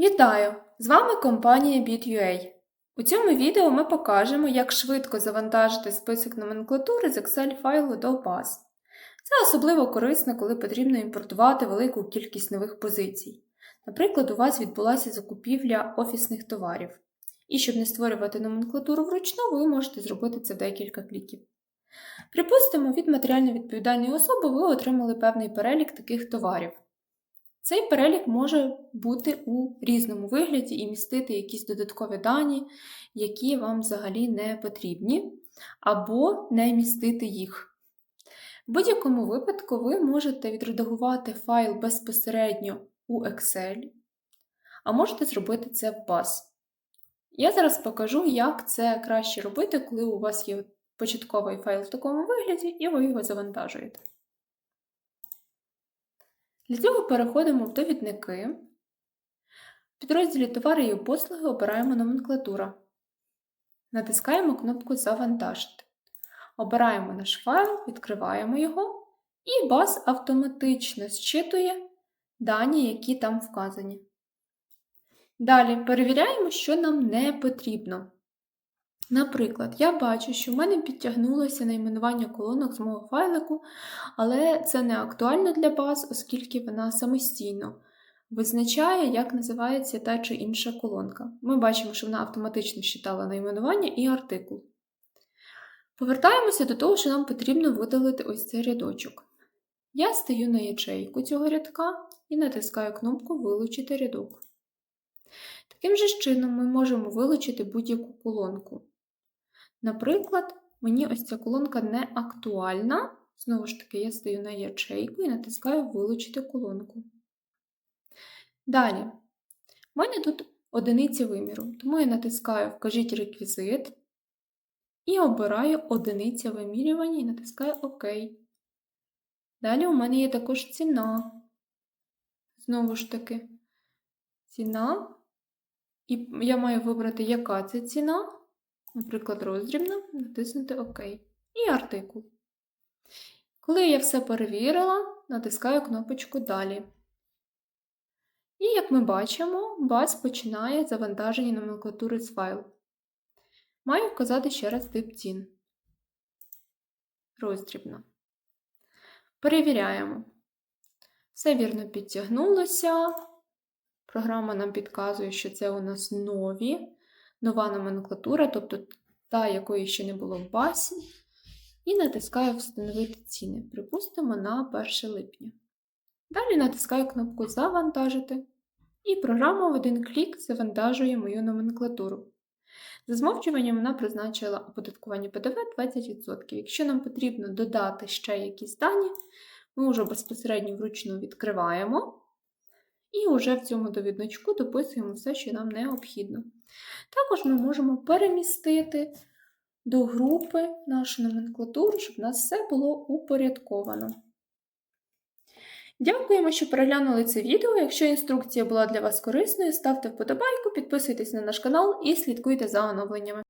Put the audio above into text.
Вітаю! З вами компанія Bit.ua. У цьому відео ми покажемо, як швидко завантажити список номенклатури з Excel файлу до баз. Це особливо корисно, коли потрібно імпортувати велику кількість нових позицій. Наприклад, у вас відбулася закупівля офісних товарів. І щоб не створювати номенклатуру вручну, ви можете зробити це в декілька кліків. Припустимо, від матеріально відповідальної особи ви отримали певний перелік таких товарів. Цей перелік може бути у різному вигляді і містити якісь додаткові дані, які вам взагалі не потрібні, або не містити їх. В будь-якому випадку ви можете відредагувати файл безпосередньо у Excel, а можете зробити це в баз. Я зараз покажу, як це краще робити, коли у вас є початковий файл в такому вигляді, і ви його завантажуєте. Для цього переходимо в довідники. В підрозділі Товари і послуги обираємо номенклатура. Натискаємо кнопку Завантажити. Обираємо наш файл, відкриваємо його, і баз автоматично зчитує дані, які там вказані. Далі перевіряємо, що нам не потрібно. Наприклад, я бачу, що в мене підтягнулося найменування колонок з мого файлику, але це не актуально для баз, оскільки вона самостійно визначає, як називається та чи інша колонка. Ми бачимо, що вона автоматично считала найменування і артикул. Повертаємося до того, що нам потрібно видалити ось цей рядочок. Я стаю на ячейку цього рядка і натискаю кнопку Вилучити рядок. Таким же чином ми можемо вилучити будь-яку колонку. Наприклад, мені ось ця колонка не актуальна. Знову ж таки, я стою на ячейку і натискаю Вилучити колонку. Далі, в мене тут одиниця виміру, тому я натискаю Вкажіть реквізит і обираю одиниця вимірювання і натискаю ОК. Далі у мене є також ціна. Знову ж таки, ціна. І я маю вибрати, яка це ціна, наприклад, роздрібна, натиснути ОК. І артикул. Коли я все перевірила, натискаю кнопочку Далі. І, як ми бачимо, баз починає завантаження номенклатури з файлу. Маю вказати ще раз тип цін. Роздрібна. Перевіряємо. Все вірно підтягнулося. Програма нам підказує, що це у нас нові, нова номенклатура, тобто та, якої ще не було в базі. І натискаю Встановити ціни. Припустимо, на 1 липня. Далі натискаю кнопку Завантажити. І програма в один клік завантажує мою номенклатуру. За змовчуванням вона призначила оподаткування ПДВ 20%. Якщо нам потрібно додати ще якісь дані, ми вже безпосередньо вручну відкриваємо. І вже в цьому довідничку дописуємо все, що нам необхідно. Також ми можемо перемістити до групи нашу номенклатуру, щоб у нас все було упорядковано. Дякуємо, що переглянули це відео. Якщо інструкція була для вас корисною, ставте вподобайку, підписуйтесь на наш канал і слідкуйте за оновленнями.